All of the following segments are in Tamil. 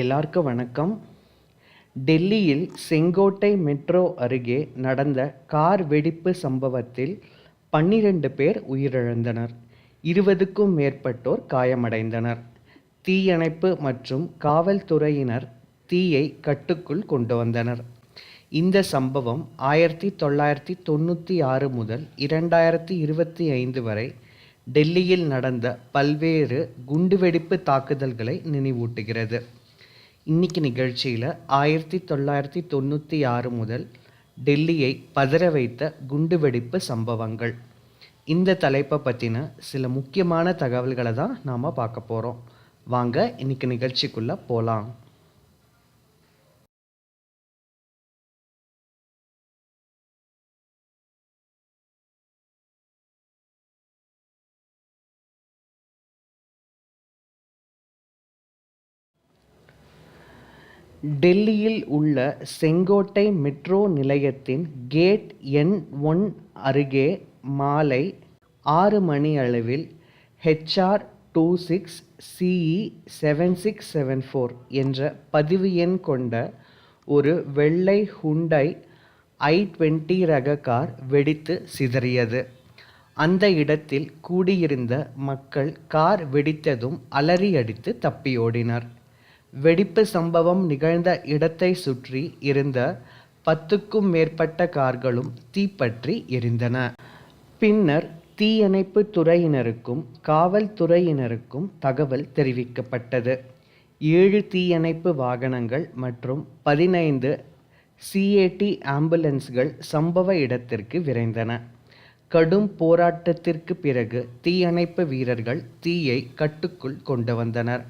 எல்லாருக்கும் வணக்கம். டெல்லியில் செங்கோட்டை மெட்ரோ அருகே நடந்த கார் வெடிப்பு சம்பவத்தில் பன்னிரண்டு பேர் உயிரிழந்தனர். இருபதுக்கும் மேற்பட்டோர் காயமடைந்தனர். தீயணைப்பு மற்றும் காவல்துறையினர் தீயை கட்டுக்குள் கொண்டு வந்தனர். இந்த சம்பவம் ஆயிரத்தி தொள்ளாயிரத்தி தொண்ணூற்றி ஆறு முதல் இரண்டாயிரத்தி இருபத்தி ஐந்து வரை டெல்லியில் நடந்த பல்வேறு குண்டுவெடிப்பு தாக்குதல்களை நினைவூட்டுகிறது. இன்னைக்கு நிகழ்ச்சியில் ஆயிரத்தி தொள்ளாயிரத்தி தொண்ணூற்றி ஆறு முதல் டெல்லியை பதற வைத்த குண்டுவெடிப்பு சம்பவங்கள். இந்த தலைப்பை பற்றின சில முக்கியமான தகவல்களை தான் நாம் பார்க்க போகிறோம் வாங்க இன்னைக்கு நிகழ்ச்சிக்குள்ளே போகலாம் டெல்லியில் உள்ள செங்கோட்டை மெட்ரோ நிலையத்தின் கேட் எண் ஒன் அருகே மாலை ஆறு மணி அளவில் HR two six CE seven six seven four என்ற பதிவு எண் கொண்ட ஒரு வெள்ளை ஹுண்டை ஐ டுவெண்ட்டி ரக கார் வெடித்து சிதறியது. அந்த இடத்தில் கூடியிருந்த மக்கள் கார் வெடித்ததும் அலறியடித்து தப்பியோடினர். வெடிப்பு சம்பவம் நிகழ்ந்த இடத்தை சுற்றி இருந்த பத்துக்கும் மேற்பட்ட கார்களும் தீப்பற்றி எரிந்தன. பின்னர் தீயணைப்பு துறையினருக்கும் காவல்துறையினருக்கும் தகவல் தெரிவிக்கப்பட்டது. ஏழு தீயணைப்பு வாகனங்கள் மற்றும் பதினைந்து சிஏடி ஆம்புலன்ஸ்கள் சம்பவ இடத்திற்கு விரைந்தன. கடும் போராட்டத்திற்கு பிறகு தீயணைப்பு வீரர்கள் தீயை கட்டுக்குள் கொண்டு வந்தனர்.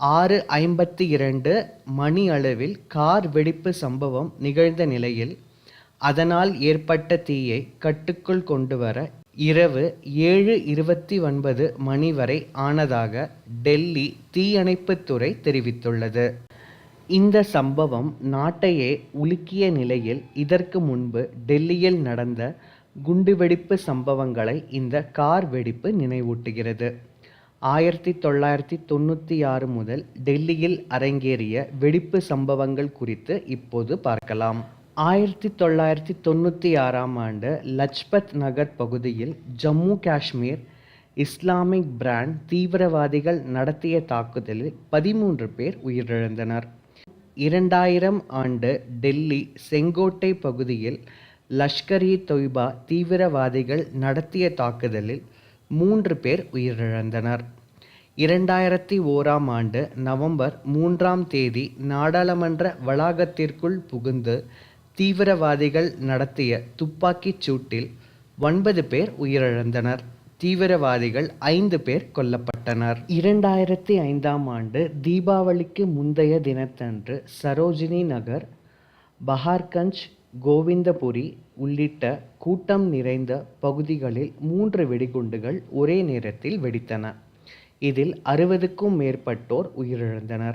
ஆறு ஐம்பத்தி இரண்டு மணி அளவில் கார் வெடிப்பு சம்பவம் நிகழ்ந்த நிலையில் அதனால் ஏற்பட்ட தீயை கட்டுக்குள் கொண்டு வர இரவு ஏழு இருபத்தி ஒன்பது மணி வரை ஆனதாக டெல்லி தீயணைப்புத்துறை தெரிவித்துள்ளது. இந்த சம்பவம் நாட்டையே உலுக்கிய நிலையில் இதற்கு முன்பு டெல்லியில் நடந்த குண்டுவெடிப்பு சம்பவங்களை இந்த கார் வெடிப்பு நினைவூட்டுகிறது. ஆயிரத்தி தொள்ளாயிரத்தி தொண்ணூற்றி ஆறு முதல் டெல்லியில் அரங்கேறிய வெடிப்பு சம்பவங்கள் குறித்து இப்போது பார்க்கலாம். ஆயிரத்தி தொள்ளாயிரத்தி தொண்ணூற்றி ஆறாம் ஆண்டு லஜ்பத் நகர் பகுதியில் ஜம்மு காஷ்மீர் இஸ்லாமிக் பிராண்ட் தீவிரவாதிகள் நடத்திய தாக்குதலில் பதிமூன்று பேர் உயிரிழந்தனர். இரண்டாயிரம் ஆண்டு டெல்லி செங்கோட்டை பகுதியில் லஷ்கர் இ தொய்பா தீவிரவாதிகள் நடத்திய தாக்குதலில் மூன்று பேர் உயிரிழந்தனர். இரண்டாயிரத்தி ஓராம் ஆண்டு நவம்பர் மூன்றாம் தேதி நாடாளுமன்ற வளாகத்திற்குள் புகுந்து தீவிரவாதிகள் நடத்திய துப்பாக்கிச் சூட்டில் ஒன்பது பேர் உயிரிழந்தனர். தீவிரவாதிகள் ஐந்து பேர் கொல்லப்பட்டனர். இரண்டாயிரத்தி ஐந்தாம் ஆண்டு தீபாவளிக்கு முந்தைய தினத்தன்று சரோஜினி நகர் பஹார்கஞ்ச் கோவிந்தபுரி உள்ளிட்ட கூட்டம் நிறைந்த பகுதிகளில் மூன்று வெடிகுண்டுகள் ஒரே நேரத்தில் வெடித்தன. இதில் அறுபதுக்கும் மேற்பட்டோர் உயிரிழந்தனர்.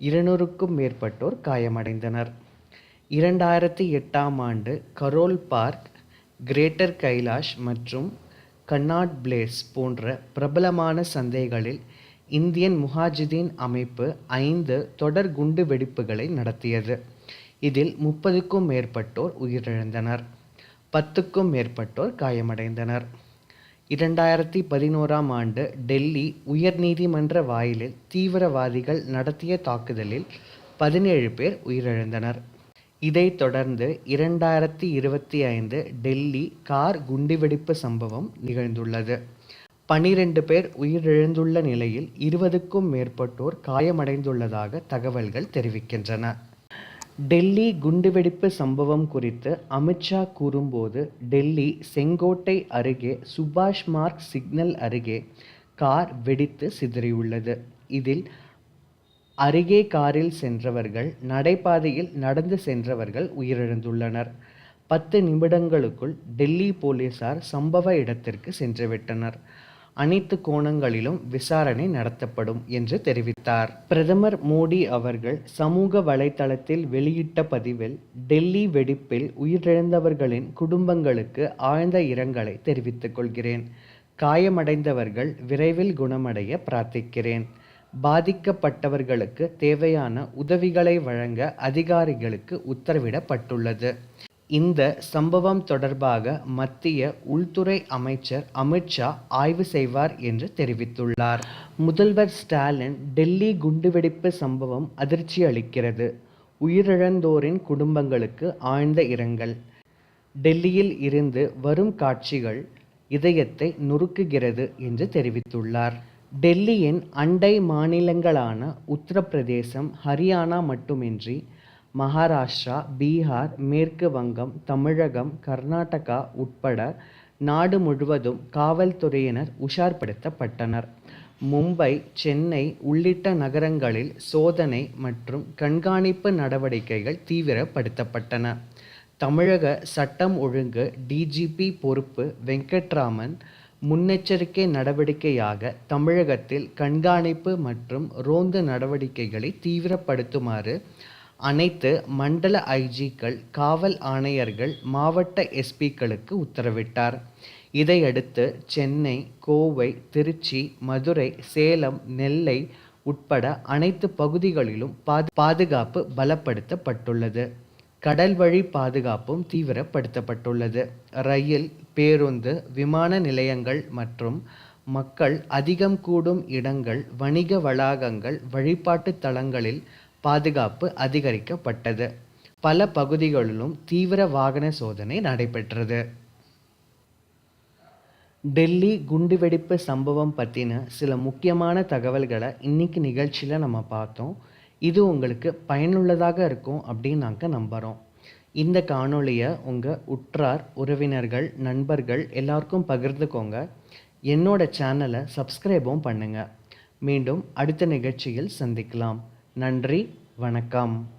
இருநூறுக்கும் மேற்பட்டோர் காயமடைந்தனர். இரண்டாயிரத்தி எட்டாம் ஆண்டு கரோல் பார்க் கிரேட்டர் கைலாஷ் மற்றும் கன்னாட் பிளேஸ் போன்ற பிரபலமான சந்தைகளில் இந்தியன் முஹாஜிதீன் அமைப்பு ஐந்து தொடர் குண்டு வெடிப்புகளை நடத்தியது. இதில் முப்பதுக்கும் மேற்பட்டோர் உயிரிழந்தனர் பத்துக்கும் மேற்பட்டோர் காயமடைந்தனர். இரண்டாயிரத்தி பதினோராம் ஆண்டு டெல்லி உயர்நீதிமன்ற வாயிலில் தீவிரவாதிகள் நடத்திய தாக்குதலில் பதினேழு பேர் உயிரிழந்தனர். இதைத் தொடர்ந்து இரண்டாயிரத்தி இருபத்தி ஐந்து டெல்லி கார் குண்டுவெடிப்பு சம்பவம் நிகழ்ந்துள்ளது. பனிரெண்டு பேர் உயிரிழந்துள்ள நிலையில் இருபதுக்கும் மேற்பட்டோர் காயமடைந்துள்ளதாக தகவல்கள் தெரிவிக்கின்றன. டெல்லி குண்டுவெடிப்பு சம்பவம் குறித்து அமித்ஷா கூறும்போது டெல்லி செங்கோட்டை அருகே சுபாஷ் மார்க் சிக்னல் அருகே கார் வெடித்து சிதறியுள்ளது. இதில் அருகே காரில் சென்றவர்கள் நடைபாதையில் நடந்து சென்றவர்கள் உயிரிழந்துள்ளனர். பத்து நிமிடங்களுக்குள் டெல்லி போலீசார் சம்பவ இடத்திற்கு சென்றுவிட்டனர். அனைத்து கோணங்களிலும் விசாரணை நடத்தப்படும் என்று தெரிவித்தார். பிரதமர் மோடி அவர்கள் சமூக வலைதளத்தில் வெளியிட்ட பதிவில் டெல்லி வெடிப்பில் உயிரிழந்தவர்களின் குடும்பங்களுக்கு ஆழ்ந்த இரங்கலை தெரிவித்துக் கொள்கிறேன். காயமடைந்தவர்கள் விரைவில் குணமடைய பிரார்த்திக்கிறேன். பாதிக்கப்பட்டவர்களுக்கு தேவையான உதவிகளை வழங்க அதிகாரிகளுக்கு உத்தரவிடப்பட்டுள்ளது. இந்த சம்பவம் தொடர்பாக மத்திய உள்துறை அமைச்சர் அமித்ஷா ஆய்வு செய்வார் என்று தெரிவித்துள்ளார். முதல்வர் ஸ்டாலின் டெல்லி குண்டுவெடிப்பு சம்பவம் அதிர்ச்சி அளிக்கிறது. உயிரிழந்தோரின் குடும்பங்களுக்கு ஆழ்ந்த இரங்கல். டெல்லியில் இருந்து வரும் காட்சிகள் இதயத்தை நொறுக்குகிறது என்று தெரிவித்துள்ளார். டெல்லியின் அண்டை மாநிலங்களான உத்தரப்பிரதேசம் ஹரியானா மட்டுமின்றி மகாராஷ்டிரா பீகார் மேற்கு வங்கம் தமிழகம் கர்நாடகா உட்பட நாடு முழுவதும் காவல்துறையினர் உஷார்படுத்தப்பட்டனர். மும்பை சென்னை உள்ளிட்ட நகரங்களில் சோதனை மற்றும் கண்காணிப்பு நடவடிக்கைகள் தீவிரப்படுத்தப்பட்டன. தமிழக சட்டம் ஒழுங்கு டிஜிபி பொறுப்பு வெங்கட்ராமன் முன்னெச்சரிக்கை நடவடிக்கையாக தமிழகத்தில் கண்காணிப்பு மற்றும் ரோந்து நடவடிக்கைகளை தீவிரப்படுத்துமாறு அனைத்து மண்டல ஐஜிக்கள் காவல் ஆணையர்கள் மாவட்ட எஸ்பிக்களுக்கு உத்தரவிட்டார். இதையடுத்து சென்னை கோவை திருச்சி மதுரை சேலம் நெல்லை உட்பட அனைத்து பகுதிகளிலும் பாது பாதுகாப்பு பலப்படுத்தப்பட்டுள்ளது. கடல் வழி பாதுகாப்பும் தீவிரப்படுத்தப்பட்டுள்ளது. ரயில் பேருந்து விமான நிலையங்கள் மற்றும் மக்கள் அதிகம் கூடும் இடங்கள் வணிக வளாகங்கள் வழிபாட்டு தலங்களில் பாதுகாப்பு அதிகரிக்கப்பட்டது. பல பகுதிகளிலும் தீவிர வாகன சோதனை நடைபெற்றது. டெல்லி குண்டுவெடிப்பு சம்பவம் பற்றின சில முக்கியமான தகவல்களை இன்னைக்கு நிகழ்ச்சியில் நம்ம பார்த்தோம். இது உங்களுக்கு பயனுள்ளதாக இருக்கும் அப்படின்னு நாங்கள் நம்புகிறோம் இந்த காணொளியை உங்கள் உற்றார் உறவினர்கள் நண்பர்கள் எல்லாருக்கும் பகிர்ந்துக்கோங்க. என்னோட சேனலை சப்ஸ்கிரைபும் பண்ணுங்கள் மீண்டும் அடுத்த நிகழ்ச்சியில் சந்திக்கலாம். நன்றி வணக்கம்.